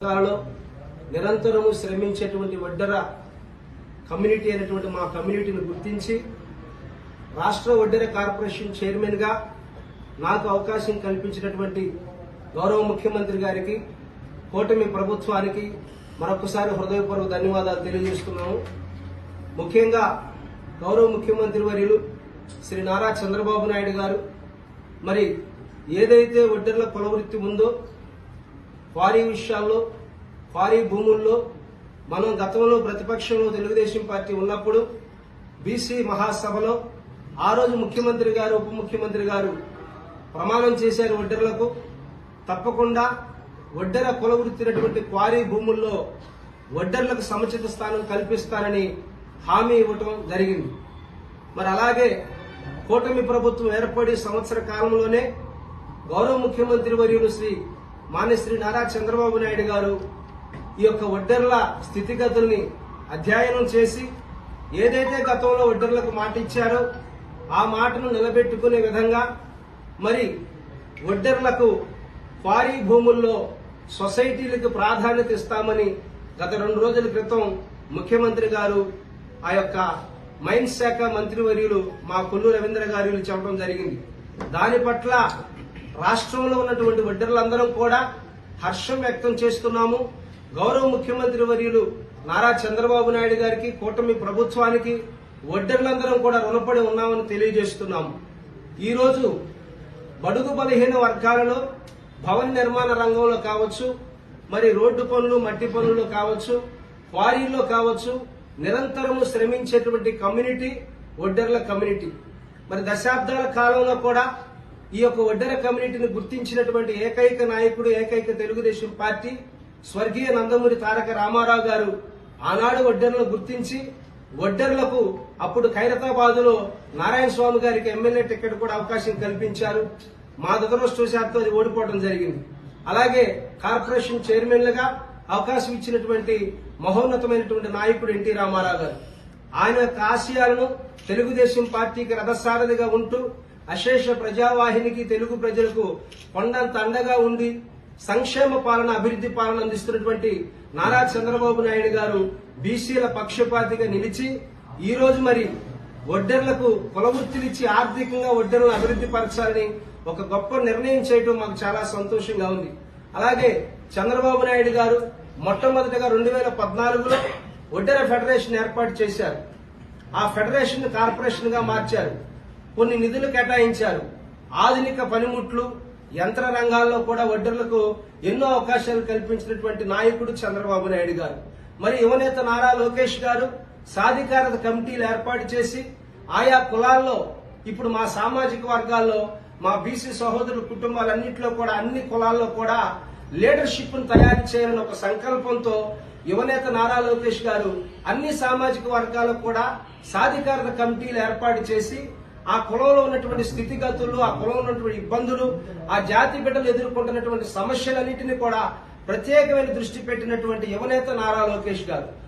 రంగాలలో నిరంతరము శ్రమించేటువంటి వడ్డర కమ్యూనిటీ అనేటువంటి మా కమ్యూనిటీని గుర్తించి రాష్ట్ర వడ్డర కార్పొరేషన్ చైర్మన్గా నాకు అవకాశం కల్పించినటువంటి గౌరవ ముఖ్యమంత్రి గారికి కూటమి ప్రభుత్వానికి మరొకసారి హృదయపూర్వక ధన్యవాదాలు తెలియజేస్తున్నాము ముఖ్యంగా గౌరవ ముఖ్యమంత్రి వర్యులు శ్రీ నారా చంద్రబాబు నాయుడు గారు మరి ఏదైతే వడ్డర్ల కులవృత్తి ఉందో క్వారీ విషయాల్లో క్వారీ భూముల్లో మనం గతంలో ప్రతిపక్షంలో తెలుగుదేశం పార్టీ ఉన్నప్పుడు బీసీ మహాసభలో ఆ రోజు ముఖ్యమంత్రి గారు ఉప ముఖ్యమంత్రి గారు ప్రమాణం చేశారు వడ్డెర్లకు. తప్పకుండా వడ్డెర కులవృత్తినటువంటి క్వారీ భూముల్లో వడ్డర్లకు సముచిత స్థానం కల్పిస్తారని హామీ ఇవ్వటం జరిగింది. మరి అలాగే కూటమి ప్రభుత్వం ఏర్పడి సంవత్సర కాలంలోనే గౌరవ ముఖ్యమంత్రి వర్యులు శ్రీ మాన్యశ్రీ నారా చంద్రబాబు నాయుడు గారు ఈ యొక్క ఒడ్డర్ల స్థితిగతుల్ని అధ్యయనం చేసి ఏదైతే గతంలో ఒడ్డర్లకు మాట ఇచ్చారో ఆ మాటను నిలబెట్టుకునే విధంగా మరి ఒడ్డర్లకు క్వారీ భూముల్లో సొసైటీలకు ప్రాధాన్యత ఇస్తామని గత రెండు రోజుల క్రితం ముఖ్యమంత్రి గారు ఆ యొక్క మైన్స్ శాఖ మంత్రివర్యులు మా కొల్లు రవీంద్ర గారు చెప్పడం జరిగింది. దాని పట్ల రాష్ట్రంలో ఉన్నటువంటి వడ్డెర్లందరం కూడా హర్షం వ్యక్తం చేస్తున్నాము. గౌరవ ముఖ్యమంత్రి వర్యులు నారా చంద్రబాబు నాయుడు గారికి కూటమి ప్రభుత్వానికి వడ్డెర్లందరం కూడా రుణపడి ఉన్నామని తెలియజేస్తున్నాము ఈరోజు బడుగు బలహీన వర్గాలలో భవన నిర్మాణ రంగంలో కావచ్చు మరి రోడ్డు పనులు మట్టి పనులు కావచ్చు క్వారీల్లో కావచ్చు నిరంతరము శ్రమించేటువంటి కమ్యూనిటీ వడ్డర్ల కమ్యూనిటీ. మరి దశాబ్దాల కాలంలో కూడా ఈ యొక్క ఒడ్డెర కమ్యూనిటీని గుర్తించినటువంటి ఏకైక నాయకుడు ఏకైక తెలుగుదేశం పార్టీ స్వర్గీయ నందమూరి తారక రామారావు గారు ఆనాడు ఒడ్డెర్లను గుర్తించి ఒడ్డర్లకు అప్పుడు ఖైరతాబాదులో నారాయణ స్వామి గారికి ఎమ్మెల్యే టికెట్ కూడా అవకాశం కల్పించారు. మా దురదృష్టవశాత్తు అది ఓడిపోవడం జరిగింది. అలాగే కార్పొరేషన్ చైర్మన్లుగా అవకాశం ఇచ్చినటువంటి మహోన్నతమైనటువంటి నాయకుడు ఎన్టీ రామారావు గారు. ఆయన యొక్క ఆశయాలను తెలుగుదేశం పార్టీకి రథసారథిగా ఉంటూ అశేష ప్రజావాహినికి తెలుగు ప్రజలకు కొండంత అండగా ఉండి సంక్షేమ పాలన అభివృద్ధి పాలన అందిస్తున్నటువంటి నారా చంద్రబాబు నాయుడు గారు బీసీల పక్షపాతిగా నిలిచి ఈ రోజు మరి ఒడ్డెర్లకు కులవృత్తినిచ్చి ఆర్థికంగా ఒడ్డర్లను అభివృద్ధి పరచాలని ఒక గొప్ప నిర్ణయం చేయడం మాకు చాలా సంతోషంగా ఉంది. అలాగే చంద్రబాబు నాయుడు గారు మొట్టమొదటిగా రెండు వేల పద్నాలుగులో ఒడ్డెర ఫెడరేషన్ ఏర్పాటు చేశారు. ఆ ఫెడరేషన్ కార్పొరేషన్గా మార్చారు. కొన్ని నిధులు కేటాయించారు. ఆధునిక పనిముట్లు యంత్ర రంగాల్లో కూడా వడ్డర్లకు ఎన్నో అవకాశాలు కల్పించినటువంటి నాయకుడు చంద్రబాబు నాయుడు గారు. మరి యువనేత నారా లోకేష్ గారు సాధికారత కమిటీలు ఏర్పాటు చేసి ఆయా కులాల్లో ఇప్పుడు మా సామాజిక వర్గాల్లో మా బీసీ సహోదరుల కుటుంబాలన్నింటిలో కూడా అన్ని కులాల్లో కూడా లీడర్షిప్ను తయారు చేయాలని ఒక సంకల్పంతో యువనేత నారా లోకేష్ గారు అన్ని సామాజిక వర్గాలకు కూడా సాధికారత కమిటీలు ఏర్పాటు చేసి ఆ కులంలో ఉన్నటువంటి స్థితిగతులు ఆ కులంలో ఉన్నటువంటి ఇబ్బందులు ఆ జాతి బిడ్డలు ఎదుర్కొంటున్నటువంటి సమస్యలన్నింటినీ కూడా ప్రత్యేకమైన దృష్టి పెట్టినటువంటి యువనేత నారా లోకేష్ గారు.